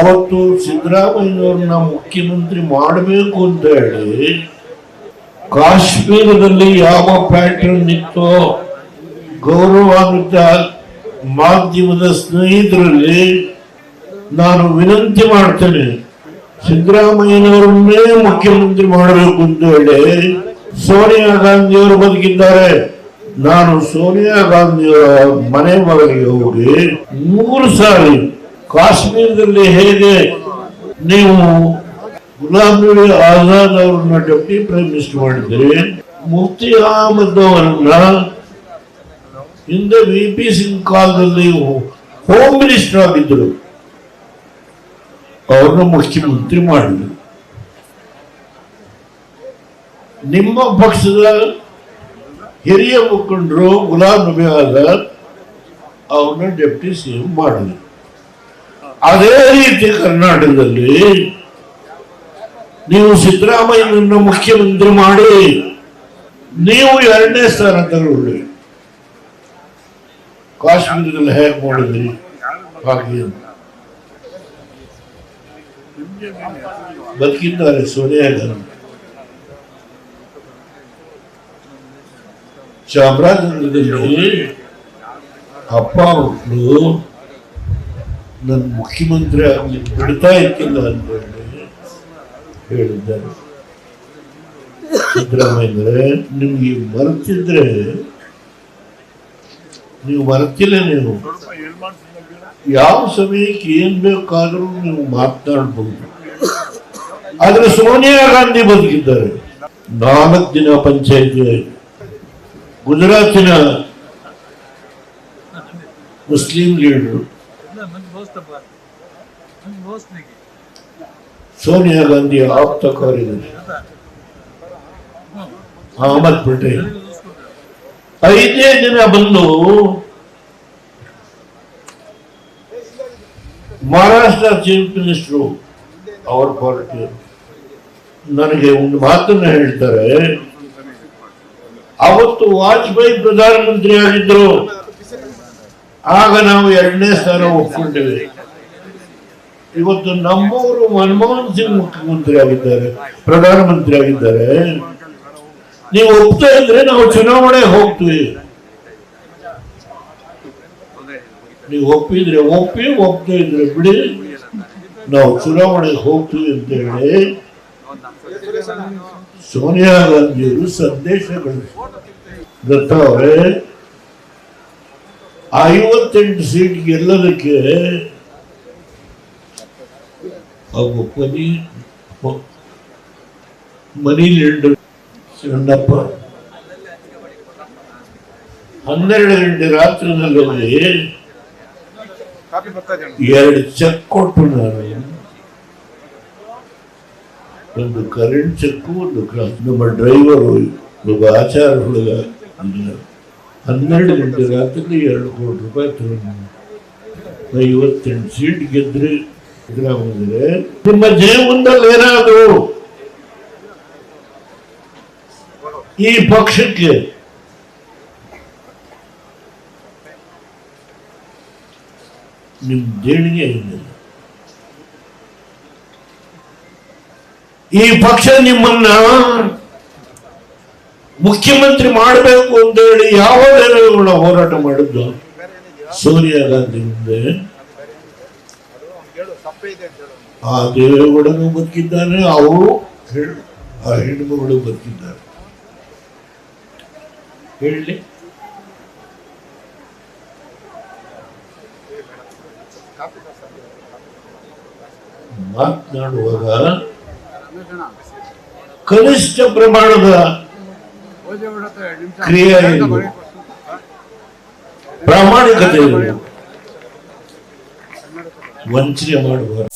ಅವತ್ತು ಸಿದ್ದರಾಮಯ್ಯವ್ರನ್ನ ಮುಖ್ಯಮಂತ್ರಿ ಮಾಡಬೇಕು ಅಂತ ಹೇಳಿ ಕಾಶ್ಮೀರದಲ್ಲಿ ಯಾವ ಪ್ಯಾಟರ್ನ್ ಇತ್ತೋ ಗೌರವಾನ್ವಿತ ಮಾಧ್ಯಮದ ಸ್ನೇಹಿತರಲ್ಲಿ ನಾನು ವಿನಂತಿ ಮಾಡ್ತೇನೆ ಸಿದ್ದರಾಮಯ್ಯನವರನ್ನೇ ಮುಖ್ಯಮಂತ್ರಿ ಮಾಡಬೇಕು ಅಂತ ಹೇಳಿ ಸೋನಿಯಾ ಗಾಂಧಿಯವರು ಬದುಕಿದ್ದಾರೆ. ನಾನು ಸೋನಿಯಾ ಗಾಂಧಿಯವರ ಮನೆ ಮಗಳಿಗೆ ಹೋಗಿ ಮೂರು ಸಾರಿ ಕಾಶ್ಮೀರದಲ್ಲಿ ಹೇಗೆ ನೀವು ಗುಲಾಂ ನಬಿ ಆಜಾದ್ ಅವರನ್ನ ಡೆಪ್ಟಿ ಪ್ರೈಮ್ ಮಿನಿಸ್ಟರ್ ಮಾಡಿದ್ರಿ, ಮುಫ್ತಿ ಅಹಮದ್ ಅವರನ್ನ ಹಿಂದೆ ವಿ ಪಿ ಸಿಂಗ್ ಕಾಲದಲ್ಲಿ ಹೋಮ್ ಮಿನಿಸ್ಟರ್ ಆಗಿದ್ದರು ಅವ್ರನ್ನ ಮುಖ್ಯಮಂತ್ರಿ ಮಾಡಿದ್ರು. ನಿಮ್ಮ ಪಕ್ಷದ ಹಿರಿಯ ಮುಖಂಡರು ಗುಲಾಂ ನಬಿ ಆಜಾದ್ ಅವ್ರನ್ನ ಡೆಪ್ಟಿ ಸಿ ಎಂ ಮಾಡಿದ್ರು. ಅದೇ ರೀತಿ ಕರ್ನಾಟಕದಲ್ಲಿ ನೀವು ಸಿದ್ದರಾಮಯ್ಯನನ್ನ ಮುಖ್ಯಮಂತ್ರಿ ಮಾಡಿ ನೀವು ಎರಡನೇ ಸ್ಥಾನ ತಗೊಳ್ಳಿ ಕಾಶ್ಮೀರದಲ್ಲಿ ಹೇಗೆ ಮಾಡಿದ್ರಿ ಹಾಗೆ ಅಂತ. ಬದುಕಿದ್ದಾರೆ ಸೋನಿಯಾ ಗಾಂಧಿ ಚಾಮರಾಜನಗರದಲ್ಲಿ ಅಪ್ಪ ಮಕ್ಕಳು ನನ್ನ ಮುಖ್ಯಮಂತ್ರಿ ಆಗಲಿ ಬಿಡ್ತಾ ಇರ್ತಿಲ್ಲ ಅಂತ ಹೇಳಿ ಹೇಳಿದ್ದಾರೆ. ಸಿದ್ದರಾಮಯ್ಯಂದ್ರೆ ನಿಮ್ಗೆ ಮರ್ತಿದ್ರೆ ನೀವು ಮರೆತಿಲ್ಲ ನೀವು. ಯಾವ ಸಮಯಕ್ಕೆ ಏನ್ ಬೇಕಾದ್ರೂ ನೀವು ಮಾತನಾಡಬಹುದು ಆದ್ರೆ ಸೋನಿಯಾ ಗಾಂಧಿ ಬದುಕಿದ್ದಾರೆ. ನಾಲ್ಕು ದಿನ ಪಂಚಾಯತಿ ಗುಜರಾತಿನ ಮುಸ್ಲಿಂ ಲೀಡರ್ ಮಂದಿ ಹೋಸ್ನಿಗೆ ಸೋನಿಯಾ ಗಾಂಧಿ ಆಪ್ತ ಕಾರ್ಯದರ್ಶಿ ಅಹಮದ್ ಪಟೇಲ್. ಐದೇ ದಿನ ಬಂದು ಮಹಾರಾಷ್ಟ್ರ ಚೀಫ್ ಮಿನಿಸ್ಟರ್ ಅವರ ಪಾರ್ಟಿ. ನನಗೆ ಒಂದು ಮಾತನ್ನ ಹೇಳ್ತಾರೆ. ಅವತ್ತು ವಾಜಪೇಯಿ ಪ್ರಧಾನಮಂತ್ರಿ ಆಗಿದ್ರು. ಆಗ ನಾವು ಎರಡನೇ ಸ್ಥಾನ ಒಪ್ಕೊಂಡಿವೆ ಇವತ್ತು ನಮ್ಮವರು ಮನಮೋಹನ್ ಸಿಂಗ್ ಮುಖ್ಯಮಂತ್ರಿ ಆಗಿದ್ದಾರೆ ಪ್ರಧಾನಮಂತ್ರಿ ಆಗಿದ್ದಾರೆ ನೀವು ಒಪ್ತಾ ಇದ್ರೆ ನಾವು ಚುನಾವಣೆ ಹೋಗ್ತೀವಿ. ನೀವು ಒಪ್ಪಿದ್ರೆ ಒಪ್ಪಿ ಒಪ್ತಾ ಇದ್ರೆ ಬಿಡಿ. ನಾವು ಚುನಾವಣೆಗೆ ಹೋಗ್ತೀವಿ ಅಂತ ಹೇಳಿ ಸೋನಿಯಾ ಗಾಂಧಿಯವರು ಸಂದೇಶಗಳು ಐವತ್ತೆಂಟು ಸೀಟ್ ಗೆಲ್ಲೋದಕ್ಕೆ ಅವು ಮನಿ ಮನಿ ಲೀಡರ್ ಸಣ್ಣಪ್ಪ ಹನ್ನೆರಡು ಗಂಟೆ ರಾತ್ರಿನಲ್ಲಿ ಹೋಗಿ ಕಾಪಿ ಬರ್ತಾ ಇದೆ ಅಣ್ಣ. ಎರಡು ಚೆಕ್ ಕೊಟ್ಟು ನಾನು ಒಂದು ಕರೆಂಟ್ ಚೆಕ್ ಒಂದು ಕ್ರಾಸ್ ನಮ್ಮ ಡ್ರೈವರ್ ಒಬ್ಬ ಆಚಾರ ಹುಡುಗ ಇಲ್ಲ. ಹನ್ನೆರಡು ಗಂಟೆ ರಾತ್ರಿ ಎರಡು ಕೋಟಿ ರೂಪಾಯಿ ತಗೊಂಡು ಐವತ್ತೆಂಟು ಸೀಟ್ ಗೆದ್ರೆ ಸಿದ್ದರಾಮಯ್ಯರೆ ನಿಮ್ಮ ಜೀವನದಲ್ಲಿ ಏನಾದ್ರು ಈ ಪಕ್ಷಕ್ಕೆ ನಿಮ್ ದೇಣಿಗೆ ಏನಿಲ್ಲ ಈ ಪಕ್ಷ ನಿಮ್ಮನ್ನ ಮುಖ್ಯಮಂತ್ರಿ ಮಾಡಬೇಕು ಅಂತ ಹೇಳಿ ಯಾವ ನೆರವುಗಳ ಹೋರಾಟ ಮಾಡಿದ್ದು? ಗಾಂಧಿ ಮುಂದೆ. ಆ ದೇವೇಗೌಡನು ಬದುಕಿದ್ದಾನೆ ಅವರು ಆ ಹೆಣ್ಮಗಳು ಬದುಕಿದ್ದಾರೆ. ಹೇಳಿ. ಮಾತನಾಡುವಾಗ ಕನಿಷ್ಠ ಪ್ರಮಾಣದ ಕ್ರಿಯೆ. ಪ್ರಾಮಾಣಿಕತೆ. ವಂಚನೆ ಮಾಡುವ